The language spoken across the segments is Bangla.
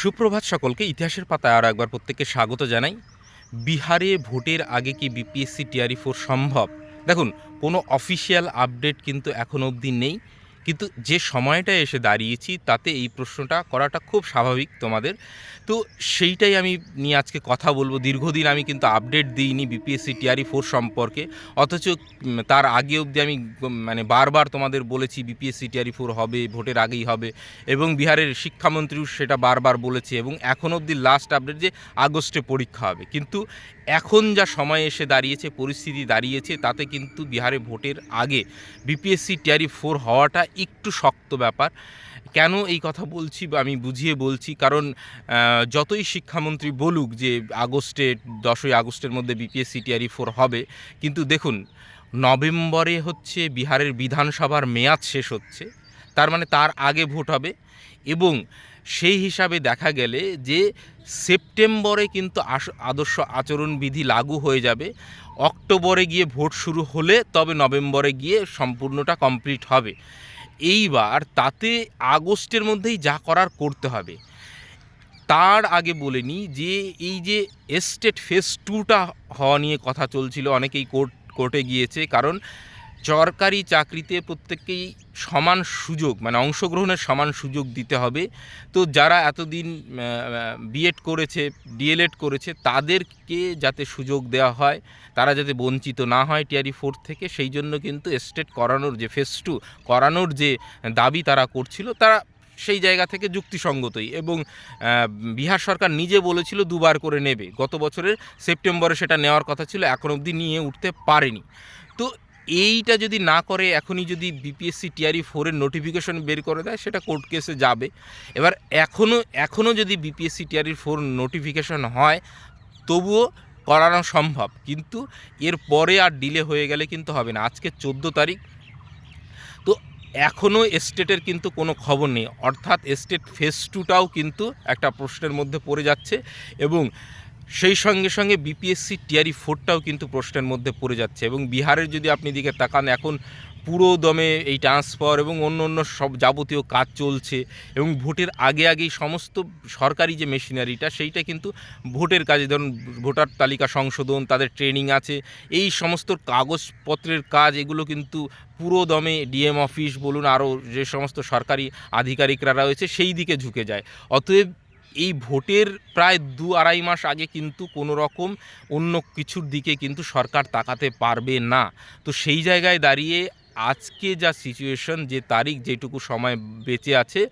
সুপ্রভাত সকলকে, ইতিহাসের পাতায় আরও একবার প্রত্যেককে স্বাগত জানাই। বিহারে ভোটের আগে কি বিপিএসসি টিআরই ফোর সম্ভব? দেখুন, কোনো অফিসিয়াল আপডেট কিন্তু এখন অবধি নেই। কিন্তু যে সময়টা এসে দাঁড়িয়েছি, তাতে এই প্রশ্নটা করাটা খুব স্বাভাবিক তোমাদের। তো সেইটাই আমি নিয়ে আজকে কথা বলব। দীর্ঘদিন আমি কিন্তু আপডেট দিইনি বিপিএসসি টিআরই ফোর সম্পর্কে। অথচ তার আগে অবধি আমি মানে বারবার তোমাদের বলেছি বিপিএসসি টিআরই ফোর হবে, ভোটের আগেই হবে এবং বিহারের শিক্ষামন্ত্রীও সেটা বারবার বলেছে এবং এখন অবধি লাস্ট আপডেট যে আগস্টে পরীক্ষা হবে। কিন্তু এখন যা সময় এসে দাঁড়িয়েছে, পরিস্থিতি দাঁড়িয়েছে, তাতে কিন্তু বিহারে ভোটের আগে বিপিএসসি টিআরই ফোর হওয়াটা একটু শক্ত ব্যাপার। কেন এই কথা বলছি বা আমি বুঝিয়ে বলছি? কারণ যতই শিক্ষামন্ত্রী বলুক যে আগস্টে, দশই আগস্টের মধ্যে বিপিএসসি টিআরই ফোর হবে, কিন্তু দেখুন, নভেম্বরে হচ্ছে বিহারের বিধানসভার মেয়াদ শেষ হচ্ছে, তার মানে তার আগে ভোট হবে এবং সেই হিসাবে দেখা গেলে যে সেপ্টেম্বরে কিন্তু আদর্শ আচরণবিধি লাগু হয়ে যাবে। অক্টোবরে গিয়ে ভোট শুরু হলে তবে নভেম্বরে গিয়ে সম্পূর্ণটা কমপ্লিট হবে। এইবার তাতে আগস্টের মধ্যেই যা করার করতে হবে। তার আগে বলে নিই যে, এই যে এস্টেট ফেস টুটা হওয়া নিয়ে কথা চলছিল, অনেকেই কোর্ট কোর্টে গিয়েছে। কারণ সরকারি চাকরিতে প্রত্যেককেই সমান সুযোগ মানে অংশগ্রহণের সমান সুযোগ দিতে হবে। তো যারা এতদিন বিএড করেছে ডিএলএড করেছে, তাদেরকে যাতে সুযোগ দেওয়া হয়, তারা যাতে বঞ্চিত না হয় টিআরই ফোর থেকে, সেই জন্য কিন্তু এস্টেট করানোর যে ফেস টু করানোর যে দাবি তারা করছিল, তারা সেই জায়গা থেকে যুক্তিসঙ্গতই এবং বিহার সরকার নিজে বলেছিল দুবার করে নেবে। গত বছরের সেপ্টেম্বরে সেটা নেওয়ার কথা ছিল, এখন অবধি নিয়ে উঠতে পারেনি। তো এইটা যদি না করে, এখনই যদি বিপিএসসি টিআরই ফোরের নোটিফিকেশন বের করে দেয়, সেটা কোর্ট কেসে যাবে। এবার এখনও এখনও যদি বিপিএসসি টিআরই ফোর নোটিফিকেশন হয়, তবুও করানো সম্ভব। কিন্তু এর পরে আর ডিলে হয়ে গেলে কিন্তু হবে না। আজকে চোদ্দ তারিখ। তো এখনও এস্টেটের কিন্তু কোনো খবর নেই। অর্থাৎ এস্টেট ফেস টুটাও কিন্তু একটা প্রশ্নের মধ্যে পড়ে যাচ্ছে এবং সেই সঙ্গে সঙ্গে বিপিএসসি টিয়ারি ফোরটাও কিন্তু প্রশ্নের মধ্যে পড়ে যাচ্ছে এবং বিহারের যদি আপনি দিকে তাকান, এখন পুরো দমে এই ট্রান্সফার এবং অন্য অন্য সব যাবতীয় কাজ চলছে এবং ভোটের আগে আগেই সমস্ত সরকারি যে মেশিনারিটা, সেইটা কিন্তু ভোটের কাজে, ধরুন ভোটার তালিকা সংশোধন, তাদের ট্রেনিং আছে, এই সমস্ত কাগজপত্রের কাজ, এগুলো কিন্তু পুরো দমে ডিএম অফিস বলুন, আরও যে সমস্ত সরকারি আধিকারিকরা রয়েছে, সেই দিকে ঝুঁকে যায়। অতএব এই ভোটের প্রায় দু আড়াই মাস আগে কিন্তু কোনো রকম অন্য কিছুর দিকে কিন্তু সরকার তাকাতে পারবে না। তো সেই জায়গায় দাঁড়িয়ে আজকে যা সিচুয়েশন যে তারিখ, যেটুকু সময় বেঁচে আছে,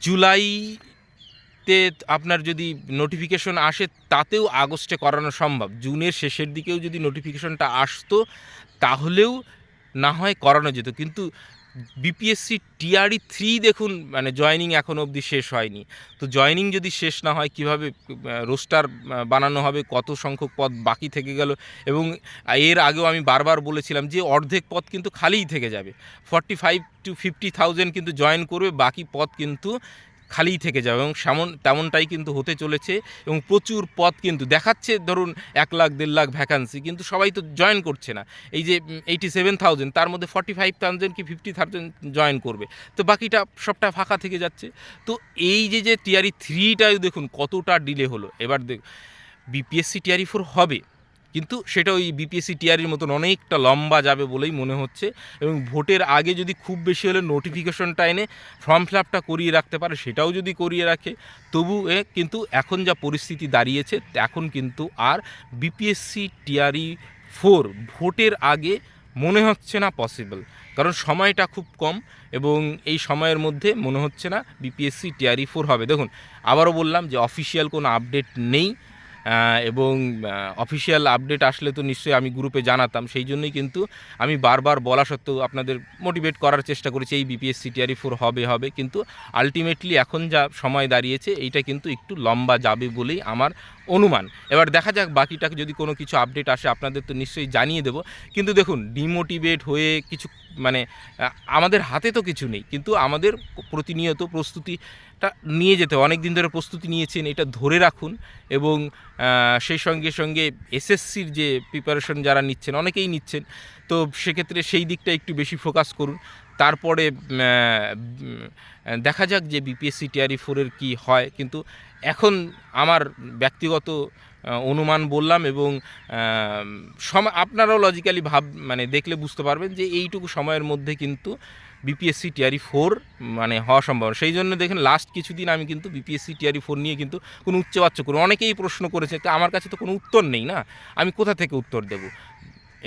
জুলাইতে আপনার যদি নোটিফিকেশন আসে, তাতেও আগস্টে করানো সম্ভব। জুনের শেষের দিকেও যদি নোটিফিকেশনটা আসতো, তাহলেও না হয় করানো যেত। কিন্তু বিপিএসসি টিআরই থ্রি দেখুন মানে জয়নিং এখন অবধি শেষ হয়নি। তো জয়নিং যদি শেষ না হয়, কীভাবে রোস্টার বানানো হবে, কত সংখ্যক পদ বাকি থেকে গেল, এবং এর আগেও আমি বারবার বলেছিলাম যে অর্ধেক পদ কিন্তু খালিই থেকে যাবে। Forty five to fifty thousand কিন্তু জয়েন করবে, বাকি পদ কিন্তু খালিই থেকে যাবে এবং সেমন, তেমনটাই কিন্তু হতে চলেছে এবং প্রচুর পদ কিন্তু দেখাচ্ছে। ধরুন এক লাখ, দেড় লাখ ভ্যাকান্সি কিন্তু সবাই তো জয়েন করছে না। এই যে এইটি সেভেন থাউজেন্ড তার মধ্যে ফর্টি ফাইভ থাউজেন্ড কি ফিফটি থাউজেন্ড জয়েন করবে। তো বাকিটা সবটা ফাঁকা থেকে যাচ্ছে। তো এই যে যে টিআরই থ্রিটাই দেখুন কতটা ডিলে হলো। এবার দেখ বিপিএসসি টিআরই ফোর হবে। কিন্তু সেটা ওই বিপিএসসি টিআরির মতন অনেকটা লম্বা যাবে বলেই মনে হচ্ছে এবং ভোটের আগে যদি খুব বেশি হলে নোটিফিকেশনটা এনে ফর্ম ফিল আপটা করিয়ে রাখতে পারে, সেটাও যদি করিয়ে রাখে, তবু এ কিন্তু এখন যা পরিস্থিতি দাঁড়িয়েছে, এখন কিন্তু আর বিপিএসসি টিআরই ফোর ভোটের আগে মনে হচ্ছে না পসিবল কারণ সময়টা খুব কম এবং এই সময়ের মধ্যে মনে হচ্ছে না বিপিএসসি টিআরই ফোর হবে। দেখুন, আবারও বললাম যে অফিসিয়াল কোনো আপডেট নেই এবং অফিসিয়াল আপডেট আসলে তো নিশ্চয়ই আমি গ্রুপে জানাতাম। সেই জন্যই কিন্তু আমি বারবার বলা সত্ত্বেও আপনাদের মোটিভেট করার চেষ্টা করেছি, এই বিপিএস সিটিআরই ফোর হবে হবে। কিন্তু আলটিমেটলি এখন যা সময় দাঁড়িয়েছে, এইটা কিন্তু একটু লম্বা যাবে বলেই আমার অনুমান। এবার দেখা যাক বাকিটাকে যদি কোনো কিছু আপডেট আসে, আপনাদের তো নিশ্চয়ই জানিয়ে দেবো। কিন্তু দেখুন ডিমোটিভেট হয়ে কিছু মানে আমাদের হাতে তো কিছু নেই। কিন্তু আমাদের প্রতিনিয়ত প্রস্তুতিটা নিয়ে যেতে। অনেক দিন ধরে প্রস্তুতি নিয়েছেন, এটা ধরে রাখুন। এবং সেই সঙ্গে সঙ্গে এসএসসির যে প্রিপারেশন যারা নিচ্ছেন, অনেকেই নিচ্ছেন। তো সেক্ষেত্রে সেই দিকটা একটু বেশি ফোকাস করুন। তারপরে দেখা যাক যে বিপিএসসি টিআরই ফোরের কী হয়। কিন্তু এখন আমার ব্যক্তিগত অনুমান বললাম এবং সময় আপনারাও লজিক্যালি ভাব মানে দেখলে বুঝতে পারবেন যে এইটুকু সময়ের মধ্যে কিন্তু বিপিএসসি টিআরই ফোর মানে হওয়া সম্ভব সেই জন্য দেখেন লাস্ট কিছুদিন আমি কিন্তু বিপিএসসি টিআরই ফোর নিয়ে কিন্তু কোনো উচ্চবাচ্য করি অনেকেই প্রশ্ন করেছে আমার কাছে তো কোনো উত্তর নেই না? আমি কোথা থেকে উত্তর দেব?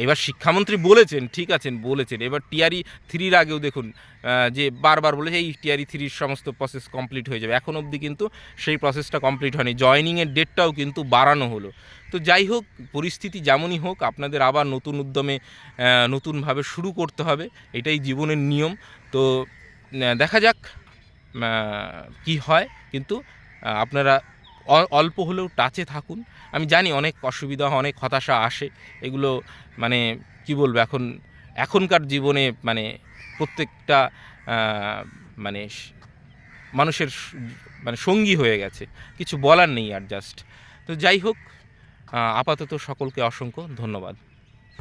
এবার শিক্ষামন্ত্রী বলেছেন, ঠিক আছেন, বলেছেন। এবার টিআরই থ্রির আগেও দেখুন যে বারবার বলেছে, এই টিআরই থ্রির সমস্ত প্রসেস কমপ্লিট হয়ে যাবে। এখন অবধি কিন্তু সেই প্রসেসটা কমপ্লিট হয়নি। জয়নিংয়ের ডেটটাও কিন্তু বাড়ানো হলো। তো যাই হোক, পরিস্থিতি যেমনই হোক, আপনাদের আবার নতুন উদ্যমে নতুনভাবে শুরু করতে হবে। এটাই জীবনের নিয়ম। তো দেখা যাক কি হয়। কিন্তু আপনারা অল্প হলেও টাচে থাকুন। আমি জানি অনেক অসুবিধা, অনেক হতাশা আসে। এগুলো মানে কি বলব, এখন, এখনকার জীবনে মানে প্রত্যেকটা মানে মানুষের মানে সঙ্গী হয়ে গেছে। কিছু বলার নেই আর জাস্ট তো যাই হোক আপাতত সকলকে অসংখ্য ধন্যবাদ।